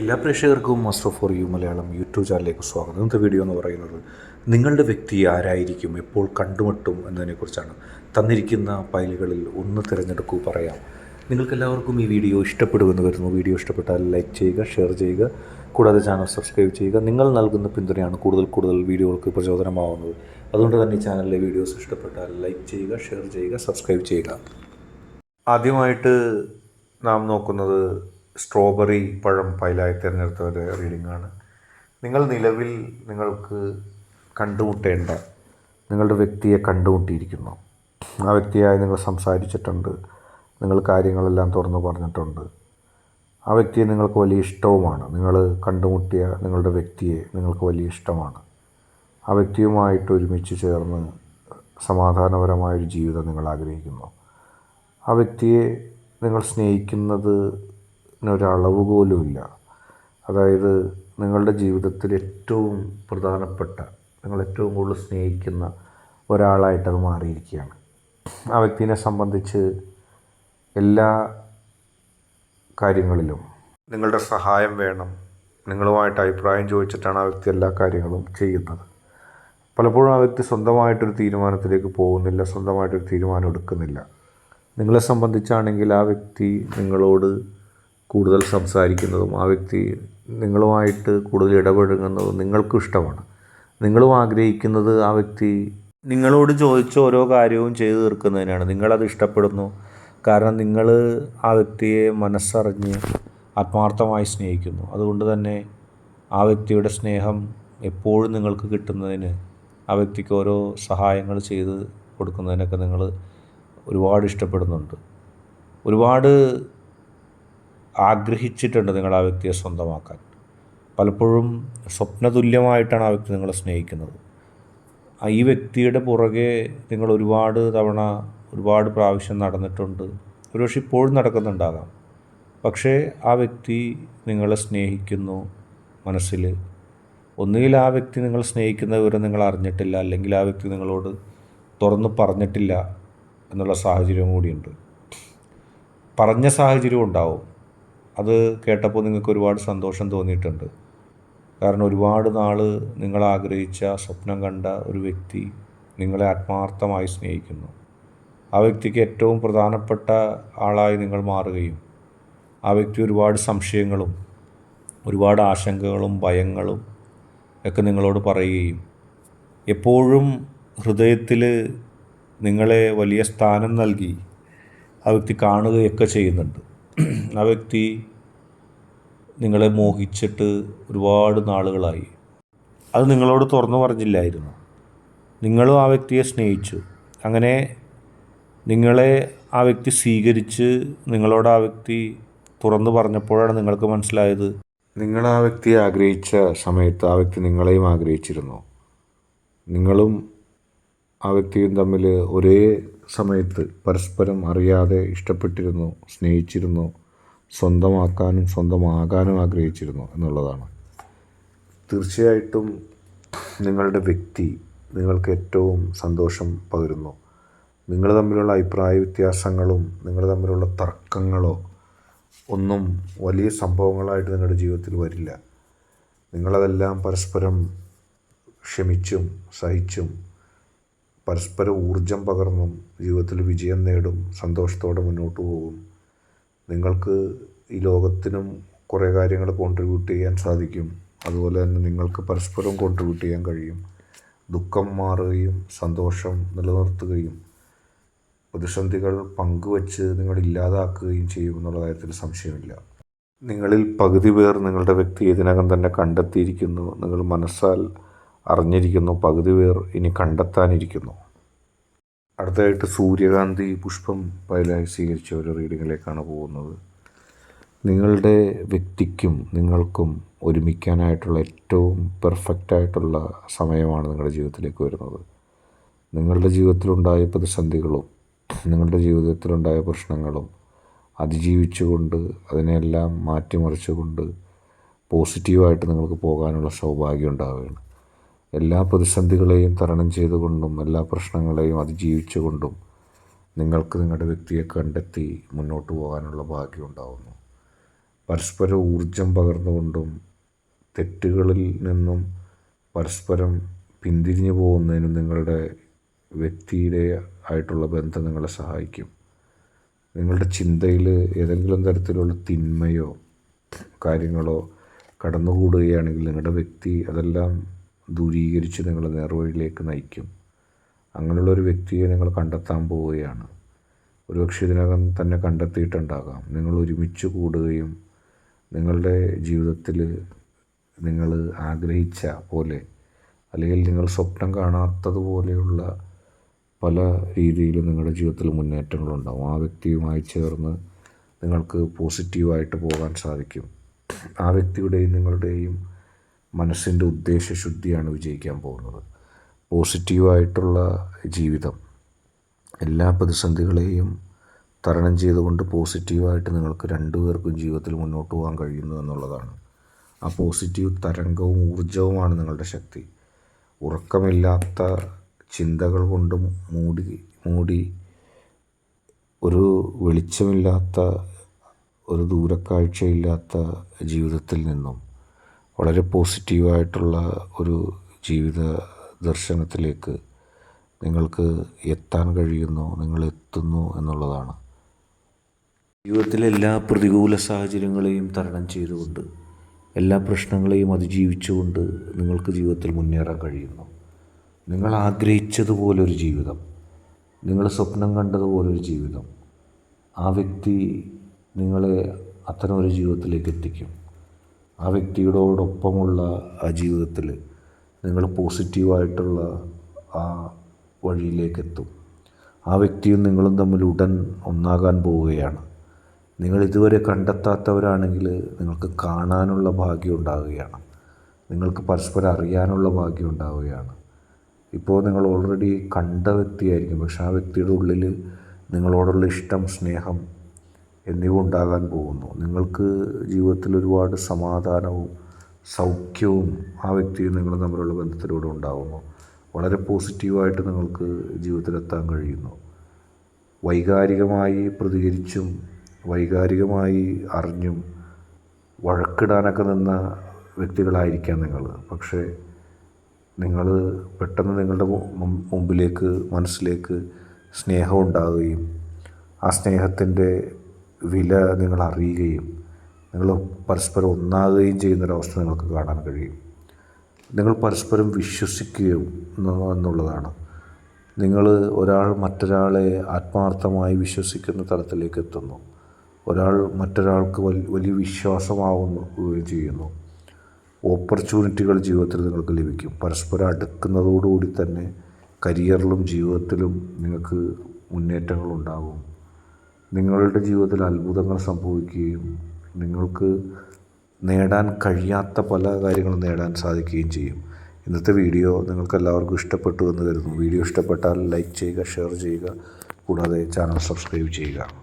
എല്ലാ പ്രേക്ഷകർക്കും master for you Malayalam YouTube ചാനലിലേക്ക് സ്വാഗതം. ഇന്നത്തെ വീഡിയോ എന്ന് പറയുന്നത് നിങ്ങളുടെ വ്യക്തി ആരായിരിക്കും എപ്പോൾ കണ്ടുമുട്ടും എന്നതിനെക്കുറിച്ചാണ് തന്നിരിക്കുന്ന ഫയലുകളിൽ ഒന്ന് തിരഞ്ഞെടുക്കൂ പറയാം. നിങ്ങൾക്ക് എല്ലാവർക്കും ഈ വീഡിയോ ഇഷ്ടപ്പെടുമെന്ന് വരുന്നു വീഡിയോ ഇഷ്ടപ്പെട്ടാൽ ലൈക്ക് ചെയ്യുക ഷെയർ ചെയ്യുക കൂടാതെ ചാനൽ സബ്സ്ക്രൈബ് ചെയ്യുക. നിങ്ങൾ നൽകുന്ന പിന്തുണയാണ് കൂടുതൽ കൂടുതൽ വീഡിയോകൾക്ക് പ്രചോദനമാവുന്നത്. അതുകൊണ്ട് തന്നെ ചാനലിലെ വീഡിയോസ് ഇഷ്ടപ്പെട്ടാൽ ലൈക്ക് ചെയ്യുക ഷെയർ ചെയ്യുക സബ്സ്ക്രൈബ് ചെയ്യുക. ആദ്യമായിട്ട് നാം നോക്കുന്നത് സ്ട്രോബെറി പഴം ഫയലായി തിരഞ്ഞെടുത്ത ഒരു റീഡിങ്ങാണ്. നിങ്ങൾ നിലവിൽ നിങ്ങൾക്ക് കണ്ടുമുട്ടേണ്ട നിങ്ങളുടെ വ്യക്തിയെ കണ്ടുമുട്ടിയിരിക്കുന്നു. ആ വ്യക്തിയായി നിങ്ങൾ സംസാരിച്ചിട്ടുണ്ട് നിങ്ങൾ കാര്യങ്ങളെല്ലാം തുറന്നു പറഞ്ഞിട്ടുണ്ട്. ആ വ്യക്തിയെ നിങ്ങൾക്ക് വലിയ ഇഷ്ടവുമാണ്. നിങ്ങൾ കണ്ടുമുട്ടിയ നിങ്ങളുടെ വ്യക്തിയെ നിങ്ങൾക്ക് വലിയ ഇഷ്ടമാണ്. ആ വ്യക്തിയുമായിട്ട് ഒരുമിച്ച് ചേർന്ന് സമാധാനപരമായൊരു ജീവിതം നിങ്ങൾ ആഗ്രഹിക്കുന്നു. ആ വ്യക്തിയെ നിങ്ങൾ സ്നേഹിക്കുന്നത് ഒരളവ് പോലുമില്ല അതായത് നിങ്ങളുടെ ജീവിതത്തിൽ ഏറ്റവും പ്രധാനപ്പെട്ട നിങ്ങൾ ഏറ്റവും കൂടുതൽ സ്നേഹിക്കുന്ന ഒരാളായിട്ടത് മാറിയിരിക്കുകയാണ്. ആ വ്യക്തിനെ സംബന്ധിച്ച് എല്ലാ കാര്യങ്ങളിലും നിങ്ങളുടെ സഹായം വേണം. നിങ്ങളുമായിട്ട് അഭിപ്രായം ചോദിച്ചിട്ടാണ് ആ വ്യക്തി എല്ലാ കാര്യങ്ങളും ചെയ്യുന്നത്. പലപ്പോഴും ആ വ്യക്തി സ്വന്തമായിട്ടൊരു തീരുമാനത്തിലേക്ക് പോകുന്നില്ല സ്വന്തമായിട്ടൊരു തീരുമാനം എടുക്കുന്നില്ല. നിങ്ങളെ സംബന്ധിച്ചാണെങ്കിൽ ആ വ്യക്തി നിങ്ങളോട് കൂടുതൽ സംസാരിക്കുന്നതും ആ വ്യക്തി നിങ്ങളുമായിട്ട് കൂടുതൽ ഇടപഴകുന്നതും നിങ്ങൾക്കും ഇഷ്ടമാണ്. നിങ്ങളും ആഗ്രഹിക്കുന്നത് ആ വ്യക്തി നിങ്ങളോട് ചോദിച്ച ഓരോ കാര്യവും ചെയ്തു തീർക്കുന്നതിനാണ്. നിങ്ങളത് ഇഷ്ടപ്പെടുന്നു. കാരണം നിങ്ങൾ ആ വ്യക്തിയെ മനസ്സറിഞ്ഞ് ആത്മാർത്ഥമായി സ്നേഹിക്കുന്നു. അതുകൊണ്ട് തന്നെ ആ വ്യക്തിയുടെ സ്നേഹം എപ്പോഴും നിങ്ങൾക്ക് കിട്ടുന്നതിന് ആ വ്യക്തിക്ക് ഓരോ സഹായങ്ങൾ ചെയ്ത് കൊടുക്കുന്നതിനൊക്കെ നിങ്ങൾ ഒരുപാട് ഇഷ്ടപ്പെടുന്നുണ്ട്. ഒരുപാട് ആഗ്രഹിച്ചിട്ടുണ്ട് നിങ്ങൾ ആ വ്യക്തിയെ സ്വന്തമാക്കാൻ. പലപ്പോഴും സ്വപ്നതുല്യമായിട്ടാണ് ആ വ്യക്തി നിങ്ങളെ സ്നേഹിക്കുന്നത്. ഈ വ്യക്തിയുടെ പുറകെ നിങ്ങൾ ഒരുപാട് തവണ ഒരുപാട് പ്രാവശ്യം നടന്നിട്ടുണ്ട്. ഒരുപക്ഷെ ഇപ്പോഴും നടക്കുന്നുണ്ടാകാം. പക്ഷേ ആ വ്യക്തി നിങ്ങളെ സ്നേഹിക്കുന്നു മനസ്സിൽ. ഒന്നുകിൽ ആ വ്യക്തി നിങ്ങൾ സ്നേഹിക്കുന്ന വിവരം നിങ്ങൾ അറിഞ്ഞിട്ടില്ല അല്ലെങ്കിൽ ആ വ്യക്തി നിങ്ങളോട് തുറന്ന് പറഞ്ഞിട്ടില്ല എന്നുള്ള സാഹചര്യം കൂടിയുണ്ട്. പറഞ്ഞ സാഹചര്യം ഉണ്ടാവും. അത് കേട്ടപ്പോൾ നിങ്ങൾക്ക് ഒരുപാട് സന്തോഷം തോന്നിയിട്ടുണ്ട്. കാരണം ഒരുപാട് നാൾ നിങ്ങൾ ആഗ്രഹിച്ച സ്വപ്നം കണ്ട ഒരു വ്യക്തി നിങ്ങളെ ആത്മാർത്ഥമായി സ്നേഹിക്കുന്നു. ആ വ്യക്തിക്ക് ഏറ്റവും പ്രധാനപ്പെട്ട ആളായി നിങ്ങൾ മാറുകയും ആ വ്യക്തി ഒരുപാട് സംശയങ്ങളും ഒരുപാട് ആശങ്കകളും ഭയങ്ങളും ഒക്കെ നിങ്ങളോട് പറയുകയും എപ്പോഴും ഹൃദയത്തിൽ നിങ്ങളെ വലിയ സ്ഥാനം നൽകി ആ വ്യക്തി കാണുകയൊക്കെ ചെയ്യുന്നുണ്ട്. ആ വ്യക്തി നിങ്ങളെ മോഹിച്ചിട്ട് ഒരുപാട് നാളുകളായി. അത് നിങ്ങളോട് തുറന്നു പറഞ്ഞില്ലായിരുന്നു. നിങ്ങളും ആ വ്യക്തിയെ സ്നേഹിച്ചു. അങ്ങനെ നിങ്ങളെ ആ വ്യക്തി സ്വീകരിച്ച് നിങ്ങളോട് ആ വ്യക്തി തുറന്നു പറഞ്ഞപ്പോഴാണ് നിങ്ങൾക്ക് മനസ്സിലായത്. നിങ്ങൾ ആ വ്യക്തിയെ ആഗ്രഹിച്ച സമയത്ത് ആ വ്യക്തി നിങ്ങളെയും ആഗ്രഹിച്ചിരുന്നു. നിങ്ങളും ആ വ്യക്തിയും തമ്മിൽ ഒരേ സമയത്ത് പരസ്പരം അറിയാതെ ഇഷ്ടപ്പെട്ടിരുന്നു സ്നേഹിച്ചിരുന്നു സ്വന്തമാക്കാനും സ്വന്തമാകാനും ആഗ്രഹിച്ചിരുന്നു എന്നുള്ളതാണ്. തീർച്ചയായിട്ടും നിങ്ങളുടെ വ്യക്തി നിങ്ങൾക്ക് ഏറ്റവും സന്തോഷം പകരുന്നു. നിങ്ങൾ തമ്മിലുള്ള അഭിപ്രായ വ്യത്യാസങ്ങളും നിങ്ങൾ തമ്മിലുള്ള തർക്കങ്ങളോ ഒന്നും വലിയ സംഭവങ്ങളായിട്ട് നിങ്ങളുടെ ജീവിതത്തിൽ വരില്ല. നിങ്ങളതെല്ലാം പരസ്പരം ക്ഷമിച്ചും സഹിച്ചും പരസ്പരം ഊർജം പകർന്നും ജീവിതത്തിൽ വിജയം നേടും സന്തോഷത്തോടെ മുന്നോട്ട് പോകും. നിങ്ങൾക്ക് ഈ ലോകത്തിനും കുറേ കാര്യങ്ങൾ കോൺട്രിബ്യൂട്ട് ചെയ്യാൻ സാധിക്കും. അതുപോലെ തന്നെ നിങ്ങൾക്ക് പരസ്പരം കോൺട്രിബ്യൂട്ട് ചെയ്യാൻ കഴിയും. ദുഃഖം മാറുകയും സന്തോഷം നിലനിർത്തുകയും പ്രതിസന്ധികൾ പങ്കുവച്ച് നിങ്ങൾ ഇല്ലാതാക്കുകയും ചെയ്യും എന്നുള്ള കാര്യത്തിൽ സംശയമില്ല. നിങ്ങളിൽ പകുതി പേർ നിങ്ങളുടെ വ്യക്തി ഇതിനകം തന്നെ കണ്ടെത്തിയിരിക്കുന്നു. നിങ്ങൾ മനസ്സാൽ അറിഞ്ഞിരിക്കുന്നു. പകുതി പേർ ഇനി കണ്ടെത്താനിരിക്കുന്നു. അടുത്തതായിട്ട് സൂര്യകാന്തി പുഷ്പം പൈലായി സ്വീകരിച്ച ഒരു റീഡിങ്ങിലേക്കാണ് പോകുന്നത്. നിങ്ങളുടെ വ്യക്തിക്കും നിങ്ങൾക്കും ഒരുമിക്കാനായിട്ടുള്ള ഏറ്റവും പെർഫെക്റ്റ് ആയിട്ടുള്ള സമയമാണ് നിങ്ങളുടെ ജീവിതത്തിലേക്ക് വരുന്നത്. നിങ്ങളുടെ ജീവിതത്തിലുണ്ടായ പ്രതിസന്ധികളും നിങ്ങളുടെ ജീവിതത്തിലുണ്ടായ പ്രശ്നങ്ങളും അതിജീവിച്ചുകൊണ്ട് അതിനെല്ലാം മാറ്റിമറിച്ചുകൊണ്ട് പോസിറ്റീവായിട്ട് നിങ്ങൾക്ക് പോകാനുള്ള സൗഭാഗ്യം ഉണ്ടാവുകയാണ്. എല്ലാ പ്രതിസന്ധികളെയും തരണം ചെയ്തുകൊണ്ടും എല്ലാ പ്രശ്നങ്ങളെയും അതിജീവിച്ചുകൊണ്ടും നിങ്ങൾക്ക് നിങ്ങളുടെ വ്യക്തിയെ കണ്ടെത്തി മുന്നോട്ട് പോകാനുള്ള ഭാഗ്യം ഉണ്ടാകുന്നു പരസ്പര ഊർജം പകർന്നുകൊണ്ടും തെറ്റുകളിൽ നിന്നും പരസ്പരം പിന്തിരിഞ്ഞു പോകുന്നതിനും നിങ്ങളുടെ വ്യക്തിയുടെ ആയിട്ടുള്ള ബന്ധം നിങ്ങളെ സഹായിക്കും. നിങ്ങളുടെ ചിന്തയിൽ ഏതെങ്കിലും തരത്തിലുള്ള തിന്മയോ കാര്യങ്ങളോ കടന്നുകൂടുകയാണെങ്കിൽ നിങ്ങളുടെ വ്യക്തി അതെല്ലാം ദൂരീകരിച്ച് നിങ്ങളെ നേർവഴിയിലേക്ക് നയിക്കും. അങ്ങനെയുള്ള ഒരു വ്യക്തിയെ നിങ്ങൾ കണ്ടെത്താൻ പോവുകയാണ്. ഒരുപക്ഷെ ഇതിനകം തന്നെ കണ്ടെത്തിയിട്ടുണ്ടാകാം. നിങ്ങൾ ഒരുമിച്ച് കൂടുകയും നിങ്ങളുടെ ജീവിതത്തിൽ നിങ്ങൾ ആഗ്രഹിച്ച പോലെ അല്ലെങ്കിൽ നിങ്ങൾ സ്വപ്നം കാണാത്തതുപോലെയുള്ള പല രീതിയിലും നിങ്ങളുടെ ജീവിതത്തിൽ മുന്നേറ്റങ്ങളുണ്ടാകും ആ വ്യക്തിയുമായി ചേർന്ന് നിങ്ങൾക്ക് പോസിറ്റീവായിട്ട് പോകാൻ സാധിക്കും. ആ വ്യക്തിയുടെയും നിങ്ങളുടെയും മനസ്സിന്റെ ഉദ്ദേശശുദ്ധിയാണ് വിജയിക്കാൻ പോകുന്നത്. പോസിറ്റീവായിട്ടുള്ള ജീവിതം എല്ലാ പ്രതിസന്ധികളെയും തരണം ചെയ്തുകൊണ്ട് പോസിറ്റീവായിട്ട് നിങ്ങൾക്ക് രണ്ടു പേർക്കും ജീവിതത്തിൽ മുന്നോട്ട് പോകാൻ കഴിയുന്നു എന്നുള്ളതാണ്. ആ പോസിറ്റീവ് തരംഗവും ഊർജവുമാണ് നിങ്ങളുടെ ശക്തി. ഉറക്കമില്ലാത്ത ചിന്തകൾ കൊണ്ട് മൂടി മൂടി ഒരു വെളിച്ചമില്ലാത്ത ഒരു ദൂരക്കാഴ്ചയില്ലാത്ത ജീവിതത്തിൽ നിന്നും വളരെ പോസിറ്റീവായിട്ടുള്ള ഒരു ജീവിത ദർശനത്തിലേക്ക് നിങ്ങൾക്ക് എത്താൻ കഴിയുന്നു നിങ്ങൾ എത്തുന്നു എന്നുള്ളതാണ്. ജീവിതത്തിലെ എല്ലാ പ്രതികൂല സാഹചര്യങ്ങളെയും തരണം ചെയ്തുകൊണ്ട് എല്ലാ പ്രശ്നങ്ങളെയും അതിജീവിച്ചുകൊണ്ട് നിങ്ങൾക്ക് ജീവിതത്തിൽ മുന്നേറാൻ കഴിയുന്നു. നിങ്ങൾ ആഗ്രഹിച്ചതുപോലൊരു ജീവിതം നിങ്ങൾ സ്വപ്നം കണ്ടതുപോലൊരു ജീവിതം ആ വ്യക്തി നിങ്ങളെ അത്തരം ഒരു ജീവിതത്തിലേക്ക് എത്തിക്കും. ആ വ്യക്തിയോടൊപ്പമുള്ള ആ ജീവിതത്തിൽ നിങ്ങൾ പോസിറ്റീവായിട്ടുള്ള ആ വഴിയിലേക്ക് എത്തും ആ വ്യക്തിയും നിങ്ങളും തമ്മിൽ ഉടൻ ഒന്നാകാൻ പോവുകയാണ്. നിങ്ങൾ ഇതുവരെ കണ്ടെത്താത്തവരാണെങ്കിൽ നിങ്ങൾക്ക് കാണാനുള്ള ഭാഗ്യം ഉണ്ടാവുകയാണ് നിങ്ങൾക്ക് പരസ്പരം അറിയാനുള്ള ഭാഗ്യം ഉണ്ടാവുകയാണ്. ഇപ്പോൾ നിങ്ങൾ ഓൾറെഡി കണ്ട വ്യക്തിയായിരിക്കും. പക്ഷെ ആ വ്യക്തിയുടെ ഉള്ളിൽ നിങ്ങളോടുള്ള ഇഷ്ടം സ്നേഹം എന്നിവ ഉണ്ടാകാൻ പോകുന്നു. നിങ്ങൾക്ക് ജീവിതത്തിൽ ഒരുപാട് സമാധാനവും സൗഖ്യവും ആ വ്യക്തിയും നിങ്ങളും തമ്മിലുള്ള ബന്ധത്തിലൂടെ ഉണ്ടാകുന്നു വളരെ പോസിറ്റീവായിട്ട് നിങ്ങൾക്ക് ജീവിതത്തിലെത്താൻ കഴിയുന്നു. വൈകാരികമായി പ്രതികരിച്ചും വൈകാരികമായി അറിഞ്ഞും വഴക്കിടാനൊക്കെ നിന്ന വ്യക്തികളായിരിക്കാം നിങ്ങൾ. പക്ഷേ നിങ്ങൾ പെട്ടെന്ന് നിങ്ങളുടെ മുമ്പിലേക്ക് മനസ്സിലേക്ക് സ്നേഹം ഉണ്ടാകുകയും ആ സ്നേഹത്തിന്റെ വില നിങ്ങൾ അറിയുകയും നിങ്ങൾ പരസ്പരം ഒന്നാകുകയും ചെയ്യുന്നൊരവസ്ഥ നിങ്ങൾക്ക് കാണാൻ കഴിയും. നിങ്ങൾ പരസ്പരം വിശ്വസിക്കുകയും എന്നു- എന്നുള്ളതാണ്. നിങ്ങൾ ഒരാൾ മറ്റൊരാളെ ആത്മാർത്ഥമായി വിശ്വസിക്കുന്ന തലത്തിലേക്ക് എത്തുന്നു. ഒരാൾ മറ്റൊരാൾക്ക് വലിയ വിശ്വാസമാവുകയും ചെയ്യുന്നു. ഓപ്പർച്യൂണിറ്റികൾ ജീവിതത്തിൽ നിങ്ങൾക്ക് ലഭിക്കും. പരസ്പരം അടുക്കുന്നതോടുകൂടി തന്നെ കരിയറിലും ജീവിതത്തിലും നിങ്ങൾക്ക് മുന്നേറ്റങ്ങളുണ്ടാകും. നിങ്ങളുടെ ജീവിതത്തിൽ അത്ഭുതങ്ങൾ സംഭവിക്കുകയും നിങ്ങൾക്ക് നേടാൻ കഴിയാത്ത പല കാര്യങ്ങളും നേടാൻ സാധിക്കുകയും ചെയ്യും. ഇന്നത്തെ വീഡിയോ നിങ്ങൾക്ക് എല്ലാവർക്കും ഇഷ്ടപ്പെട്ടു എന്ന് കരുതുന്നു. വീഡിയോ ഇഷ്ടപ്പെട്ടാൽ ലൈക്ക് ചെയ്യുക ഷെയർ ചെയ്യുക കൂടാതെ ചാനൽ സബ്സ്ക്രൈബ് ചെയ്യുക.